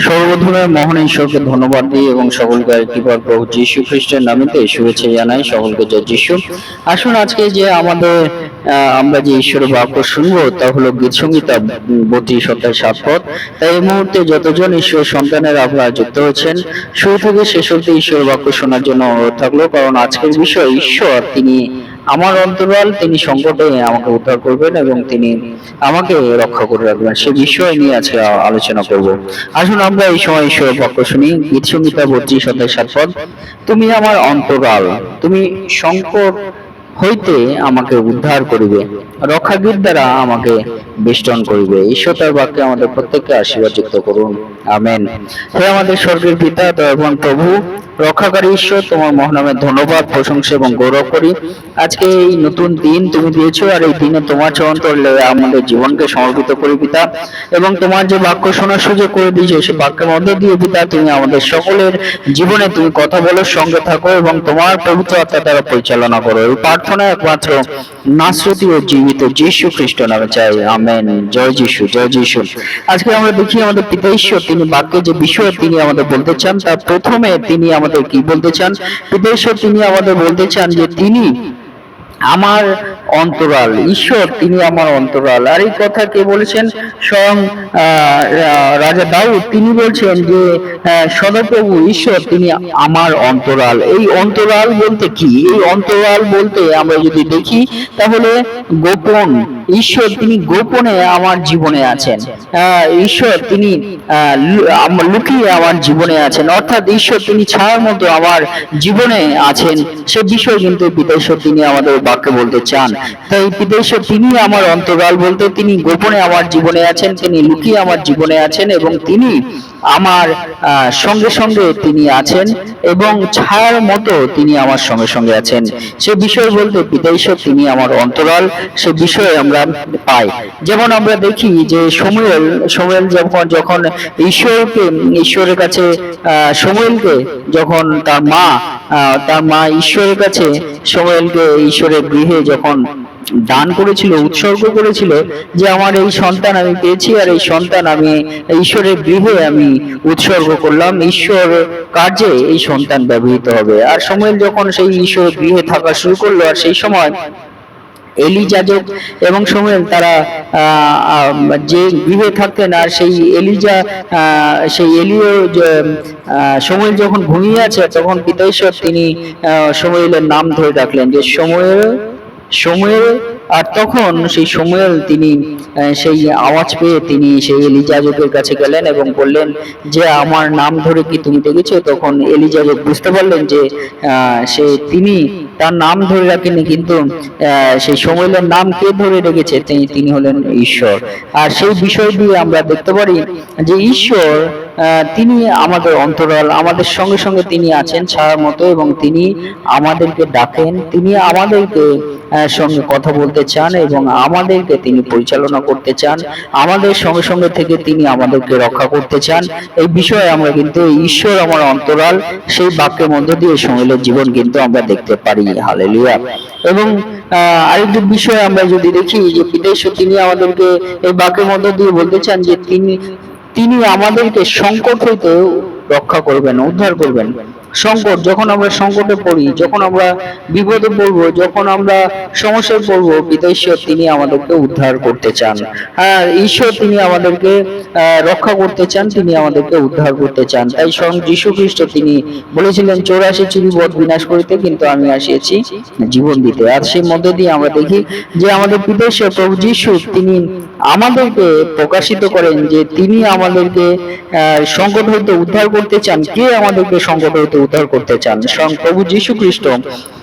সর্বপ্রথমে মহান ঈশ্বরকে ধন্যবাদ দিই এবং সকলকে একটিবার প্রভু যীশু খ্রিস্টের নামেতে শুভেচ্ছা জানাই সকলকে, জয় যীশু। আসুন আজকে যে আমাদের আমরা যে ঈশ্বরের বাক্য শুনব, তা হলো গীত সংহিতা বত্রিশ অধ্যায় সাত পদ। তাই এই মুহূর্তে যতজন ঈশ্বর সন্তানের আপনারা যুক্ত হয়েছেন, শুরু থেকে শেষ অব্দি ঈশ্বরের বাক্য শোনার জন্য অনুরোধ থাকল, কারণ আজকের বিষয় ঈশ্বর, তিনি আমার অন্তরাল, তিনি সংকটে আমাকে উদ্ধার করবেন এবং তিনি আমাকে রক্ষা করে রাখবেন। সে বিষয় নিয়ে আজকে আলোচনা করব। আসুন আমরা এই সময় ঈশ্বরের পক্ষ শুনি গীত সংহিতা বত্রিশ অধ্যায় সাত তুমি আমার অন্তরাল, তুমি সংকট হইতে আমাকে উদ্ধার করিবে। রক্ষাগীত দ্বারা আমাকে বেষ্টন করিবে। ঈশ্বর তার বাক্যে আমাদের প্রত্যেককে আশীর্বাদ যুক্ত করুন। আমেন। হে আমাদের স্বর্গের পিতা এবং প্রভু, রক্ষাকারী ঈশ্বর, তোমার মহানামের ধন্যবাদ, প্রশংসা এবং গৌরব করি। আজকে এই নতুন দিন তুমি দিয়েছ আর এই দিনে তোমার চরণ তরলে আমাদের জীবনকে সমর্পিত করি পিতা। এবং তোমার যে বাক্য শোনার সুযোগ করে দিয়েছ, সে বাক্যের মধ্যে দিয়ে পিতা, তুমি আমাদের সকলের জীবনে তুমি কথা বলো সঙ্গে থাকো এবং তোমার পবিত্র আত্মা দ্বারা পরিচালনা করো। এই প্রার্থনা একমাত্র নাসরতি ও জীবিত যীশু খ্রিস্ট নামে চাই। আমেন। জয় যীশু জয় যীশু। আজকে আমরা দেখি আমাদের পিতা ঈশ্বর তিনি বাক্যে যে বিষয় তিনি আমাদের বলতে চান তার প্রথমে তিনি আমাদের কি বলতে চান? পিতা ঈশ্বর তিনি আমাদের বলতে চান যে তিনি আমার অন্তরাল, ঈশ্বর, তিনি আমার অন্তরাল। আর এই কথা কে বলেছেন? স্বয়ং রাজা দাউদ, তিনি বলছেন যে সদাপ্রভু, ঈশ্বর, তিনি আমার অন্তরাল। এই অন্তরাল বলতে কি? এই অন্তরাল বলতে আমরা যদি দেখি, তাহলে গোপন, ঈশ্বর, তিনি গোপনে আমার জীবনে আছেন। ঈশ্বর, তিনি লুকিয়ে আমার জীবনে আছেন। অর্থাৎ ঈশ্বর, তিনি ছায়ার মতো আমার জীবনে আছেন। সে বিষয় কিন্তু পিতেশ্বর তিনি আমাদের বাক্যে বলতে চান। তাই পিতেশ্বর তিনি আমার অন্তরাল বলতে তিনি গোপনে আমার জীবনে আছেন, তিনি লুকিয়ে আমার জীবনে আছেন এবং তিনি আমার সঙ্গে সঙ্গে তিনি আছেন এবং ছায়ার মতো তিনি আমার সঙ্গে সঙ্গে আছেন। সে বিষয় বলতে পিতাইশ্বর তিনি আমার অন্তরাল, সে বিষয়ে আমরা পাই। যেমন আমরা দেখি যে সমুয়েল সমুয়েল যখন যখন ঈশ্বরকে, ঈশ্বরের কাছে সমুয়েলকে যখন তার মা তার মা ঈশ্বরের কাছে সমুয়েলকে ঈশ্বরের গৃহে যখন দান করেছিল, উৎসর্গ করেছিল যে আমার এই সন্তান আমি পেয়েছি আর এই সন্তান আমি, ঈশ্বরের গৃহে আমি উৎসর্গ করলাম। ঈশ্বর কার্যে এই সন্তান ব্যবহৃত হবে। আর সময়েল যখন সেই ঈশ্বর গৃহে থাকা শুরু করল, আর সেই সময় এলি যাজক এবং সময়েল তারা যে গৃহে থাকতেন আর সেই এলিজা সেই এলিও সময়েল যখন ঘুমিয়ে আছে, তখন পিতাঈশ্বর তিনি সময়েলের নাম ধরে রাখলেন যে, সময়েল সময়েল আর তখন সেই সময়েল তিনি সেই আওয়াজ পেয়ে তিনি সেই এলিজাজকের কাছে গেলেন এবং বললেন, যে আমার নাম ধরে কি তুমি দেখেছ? তখন এলিজাজক বুঝতে পারলেন যে সে তিনি তার নাম ধরে রাখেনি কিন্তু সেই সময়েলের নাম কে ধরে রেখেছে? তিনি হলেন ঈশ্বর। আর সেই বিষয় দিয়ে আমরা দেখতে পারি যে ঈশ্বর তিনি আমাদের অন্তরাল, আমাদের সঙ্গে সঙ্গে তিনি আছেন ছায়ার মতো এবং তিনি আমাদেরকে ডাকেন, তিনি আমাদেরকে সঙ্গে কথা বলতে চান এবং আমাদেরকে তিনি পরিচালনা করতে চান। আমাদের সঙ্গে সঙ্গে থেকে তিনি আমাদেরকে রক্ষা করতে চান। এই বিষয়ে আমরা কিন্তু ঈশ্বর আমার অন্তরাল, সেই বাক্যের মধ্য দিয়ে সময়েলের জীবন কিন্তু আমরা দেখতে পারি। হালেলুয়া। এবং আরেকটি বিষয় আমরা যদি দেখি যে বিদেশে তিনি আমাদেরকে এই বাক্যের মধ্য দিয়ে বলতে চান যে তিনি তিনি আমাদেরকে সংকট হইতে রক্ষা করবেন, উদ্ধার করবেন। সংকট, যখন আমরা সংকটে পড়ি, যখন আমরা বিপদে পড়ব, যখন আমরা সমস্যায় পড়ব পিতা ঈশ্বর তিনি আমাদেরকে উদ্ধার করতে চান। হ্যাঁ ঈশ্বর তিনি আমাদেরকে রক্ষা করতে চান, তিনি আমাদেরকে উদ্ধার করতে চান। তাই স্বয়ং যীশু খ্রিস্ট তিনি বলেছিলেন, চৌরাশি চিরি বট বিনাশ করিতে কিন্তু আমি আসিয়েছি জীবন দিতে। আর সেই মধ্যে দিয়ে আমরা দেখি যে আমাদের পিতা ঈশ্বর প্রভু যীশু তিনি আমাদেরকে প্রকাশিত করেন যে তিনি আমাদেরকে সংকট হইতে উদ্ধার করতে চান। কে আমাদেরকে সংকট হইতে উদ্ধার করতে চান। স্বয়ং প্রভু যীশু খ্রিস্ট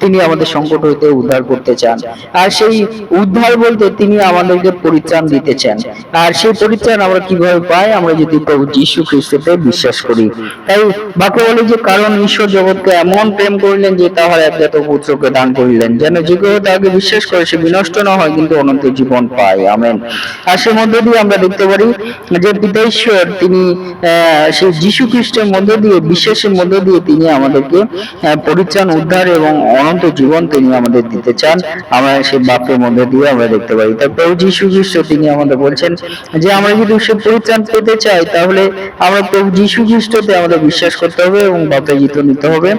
তিনি আমাদের সংকট হইতে উদ্ধার করতে চান। আর সেই উদ্ধার বলতে তিনি আমাদেরকে পরিত্রাণ দিতে চান। আর সেই পরিত্রাণ আমরা কীভাবে পাই? আমরা যদি প্রভু যীশু খ্রিস্টতে বিশ্বাস করি। তাই বাক্য বলে যে, কারণ ঈশ্বর জগৎকে এমন প্রেম করিলেন যে তাহার একজাত পুত্রকে দান করিলেন। যেন যে কেউ তাকে বিশ্বাস করে সে বিনষ্ট না হয়, কিন্তু অনন্ত জীবন পায়। আমেন। আর সে মধ্য দিয়ে আমরা দেখতে পারি যে পিতা ঈশ্বর তিনি সেই যীশু খ্রিস্টের মধ্য দিয়ে, বিশ্বাসের মধ্য দিয়ে তিনি আমাদেরকে পরিত্রাণ, উদ্ধার এবং অনন্ত জীবন তিনি আমাদের দিতে চান। আমরা সেই বাক্যের মধ্যে দিয়ে আমরা দেখতে পারি তার প্রভু যীশু খ্রিস্ট তিনি আমাদের বলছেন যে, আমরা যদি সে পরিত্রাণ পেতে চাই, তাহলে আমরা প্রভু যীশু খ্রিস্টতে আমাদের বিশ্বাস করতে হবে এবং বাপ্তাজিত নিতে হবে।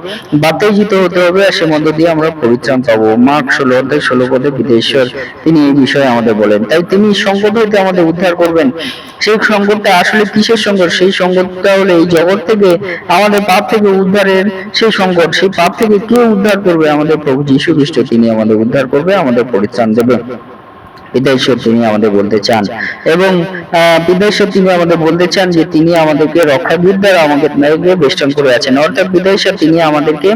বাপ্তাজিত হতে হবে আর সে মধ্য দিয়ে আমরা পরিত্রাণ পাবো। মার্ক ষোলো অধ্যায় ষোলো পদে বিদেশ্বর তিনি এই বিষয়ে আমাদের বলেন। তাই তিনি সংকট হইতে আমাদের উদ্ধার করবেন। সেই সংকটটা আসলে কিসের সংকট? সেই সংকটটা হলো এই জগৎ থেকে, আমাদের পাপ থেকে উদ্ধারের সেই সংকট, সেই পাপ থেকে কে উদ্ধার করবে আমাদের প্রভু যীশু খ্রিস্ট তিনি আমাদের উদ্ধার করবে, আমাদের পরিত্রাণ দেবে বিদেশ্বর তিনি আমাদের বলতে চান। এবং বিদেশ্বর তিনি আমাদের বলতে চান যে তিনি আমাদেরকে রক্ষাবিদ দ্বারা আমাদের বেষ্টন করে আছেন। অর্থাৎ বিদেশ্বর তিনি আমাদেরকে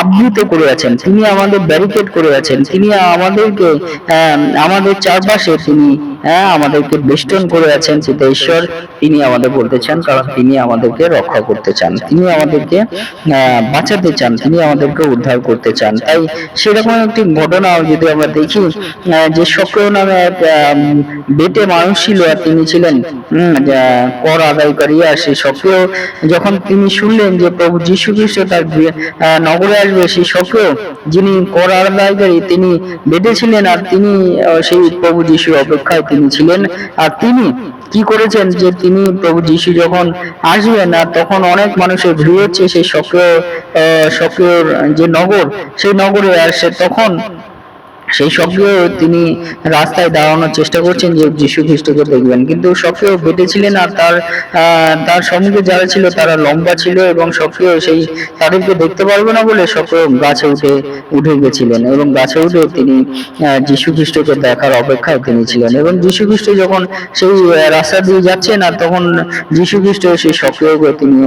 আবৃত করে আছেন, তিনি আমাদের ব্যারিকেড করে আছেন, তিনি আমাদেরকে আমাদের চারপাশে তিনি হ্যাঁ আমাদেরকে বেষ্টন করে আছেন। ঈশ্বর তিনি আমাদের বলতে চান, কারণ তিনি আমাদেরকে রক্ষা করতে চান, তিনি আমাদেরকে বাঁচাতে চান, তিনি আমাদেরকে উদ্ধার করতে চান। তাই সেরকম একটি ঘটনা যদি আমরা দেখি যে সক্রিয় নামে এক বেটে মানুষ ছিল আর তিনি ছিলেন। কর আদায়কারী আর সেই সক্রিয় যখন তিনি শুনলেন যে প্রভু যীশু খ্রিস্ট তার নগরে আসবে, সেই সক্রিয় যিনি কর আদায়কারী তিনি বেটে ছিলেন আর তিনি সেই প্রভু যিশুর অপেক্ষায় তিনি ছিলেন। আর তিনি কি করেছেন যে তিনি প্রভু যিশু যখন আসবেন আর তখন অনেক মানুষের ভিড় হচ্ছে। সেই সক্রিয় সক্রিয় যে নগর, সেই নগরে সে তখন সেই সক্রিয় তিনি রাস্তায় দাঁড়ানোর চেষ্টা করছেন যে যীশু খ্রিস্টকে দেখবেন। কিন্তু সক্রিয় বেটে ছিলেন আর তার তার সম্মুখে যারা ছিল তারা লম্বা ছিল এবং সক্রিয় সেই তাদেরকে দেখতে পারবে না বলে সক্রিয় গাছে উঠে উঠে গেছিলেন এবং গাছে উঠে তিনি যীশু খ্রিস্টকে দেখার অপেক্ষায় তিনি ছিলেন এবং যীশু খ্রিস্ট যখন সেই রাস্তা দিয়ে যাচ্ছেন আর তখন যীশু খ্রিস্ট সেই সক্রিয়কে তিনি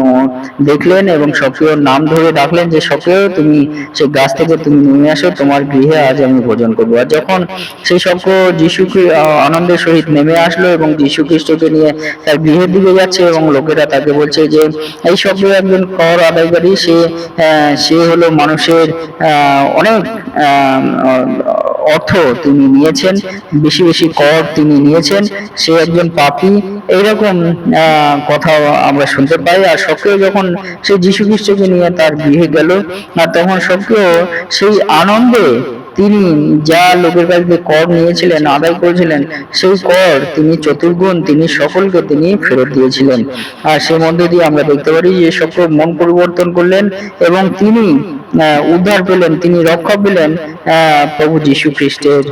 দেখলেন এবং সক্রিয় নাম ধরে ডাকলেন যে, সক্রিয়, তুমি সেই গাছ থেকে তুমি নেমে আসো, তোমার গৃহে আজ আমি ভোজন করব। আর যখন সেই সক্র যিশু আনন্দের সহিত নেমে আসলো এবং যীশু খ্রিস্টকে নিয়ে তার গৃহের দিকে যাচ্ছে এবং লোকেরা তাকে বলছে যে, এই সক্র একজন কর আদায়কারী। সে সে হলো মানুষের অনেক অর্থ তিনি নিয়েছেন, বেশি বেশি কর তিনি নিয়েছেন। সে একজন পাপী। এইরকম কথা আমরা শুনতে পাই। আর সক্রিয় যখন সে যীশু খ্রিস্টকে নিয়ে তার গৃহে গেল, আর তখন সক্রিয় সেই আনন্দে তিনি যা লোকের কাছ থেকে কর নিয়েছিলেন, আদায় করেছিলেন, সেই কর তিনি চতুর্গুণ, তিনি সকলকে তিনি ফেরত দিয়েছিলেন। আর সেই মধ্যে দিয়ে আমরা দেখতে পারি যে সকল মন পরিবর্তন করলেন এবং তিনি উদ্ধার পেলেন, তিনি রক্ষা পেলেন প্রভু যীশু খ্রিস্টের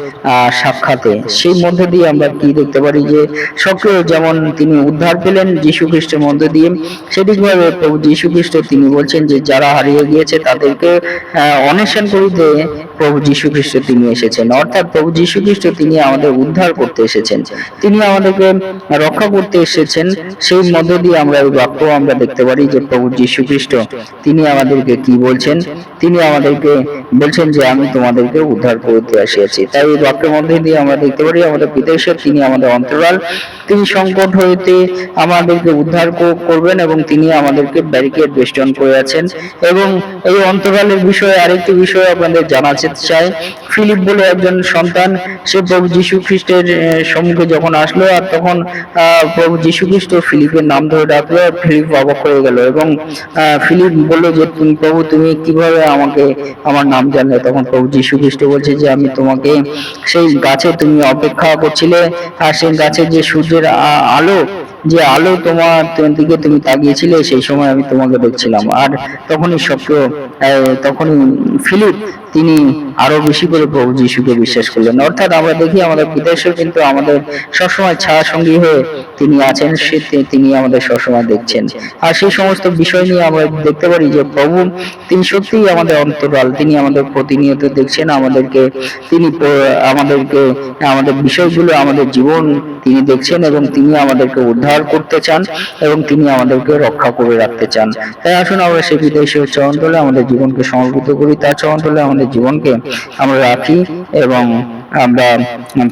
সাক্ষাতে। সেই মধ্যে দিয়ে আমরা কি দেখতে পারি যে সক্রিয় যেমন তিনি উদ্ধার পেলেন যীশু খ্রিস্টের মধ্যে দিয়ে, সেদিকভাবে প্রভু যীশু খ্রিস্ট তিনি বলছেন যে যারা হারিয়ে গিয়েছে তাদেরকে অন্বেষণ করিতে প্রভু যীশু খ্রিস্ট তিনি এসেছেন। অর্থাৎ প্রভু যীশু খ্রিস্ট তিনি আমাদের উদ্ধার করতে এসেছেন। তিনি আমাদেরকে রক্ষা করতে এসেছেন। সেই মধ্য দিয়ে আমরা এই বাক্য আমরা দেখতে পারি যে প্রভু যীশু খ্রিস্ট তিনি আমাদেরকে কি বলছেন? তিনি আমাদেরকে বলছেন যে আমি তোমাদেরকে উদ্ধার করতে আসিয়াছি। তাই এই বাক্যের মধ্যে দিয়ে আমরা দেখতে পারি, আমাদের পিতেশ্বর তিনি আমাদের অন্তরাল। তিনি সংকট হইতে আমাদেরকে উদ্ধার কর- করবেন এবং তিনি আমাদেরকে ব্যারিকেড বেষ্টন করে আছেন। এবং এই অন্তরালের বিষয়ে আরেকটি বিষয় আপনাদের জানাতে চাই। ফিলিপ বলে একজন সন্তান, সে প্রভু যীশু খ্রিস্টের সম্মুখে যখন আসলো আর তখন প্রভু যীশু খ্রিস্ট ফিলিপের নাম ধরে ডাকলো ফিলিপ অবাক হয়ে গেল এবং ফিলিপ বলল যে, তুমি প্রভু, তুমি কীভাবে আমাকে আমার নাম জানলে তখন প্রভু যীশু খ্রিস্ট বলছে যে, আমি তোমাকে সেই গাছে তুমি অপেক্ষা করছিলে, আর সেই গাছে যে সূর্যের আলো যে আলো তোমার দিকে তুমি তাকিয়েছিলে, সেই সময় আমি তোমাকে দেখছিলাম। আর তখনই সক্র তখনই ফিলিপ, তিনি আরও বেশি করে প্রভু যিশুকে বিশ্বাস করলেন। অর্থাৎ আমরা দেখি আমাদের বিদেশেও কিন্তু আমাদের সবসময় ছায়া সঙ্গী হয়ে তিনি আছেন, সে তিনি আমাদের সবসময় দেখছেন। আর সেই সমস্ত বিষয় নিয়ে আমরা দেখতে পারি যে প্রভু, তিনি সত্যিই আমাদের অন্তরাল, তিনি আমাদের প্রতিনিয়ত দেখছেন, আমাদেরকে তিনি আমাদেরকে, আমাদের বিষয়গুলো, আমাদের জীবন তিনি দেখছেন এবং তিনি আমাদেরকে উদ্ধার করতে চান এবং তিনি আমাদেরকে রক্ষা করে রাখতে চান। তাই আসুন আমরা সেই বিদেশীয় চরণতলে আমাদের জীবনকে সমর্পিত করি। তার চরণতলে আমাদের জীবনকে আমরা রাখি এবং আমরা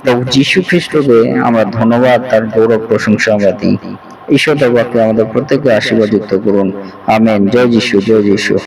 প্রভু যীশু খ্রিস্টকে আমরা ধন্যবাদ, তার গৌরব, প্রশংসা আমরা দিই। ঈশ্বর বাক্যে আমাদের প্রত্যেককে আশীর্বাদ যুক্ত করুন। আমেন। জয় যিশু জয় যিশু।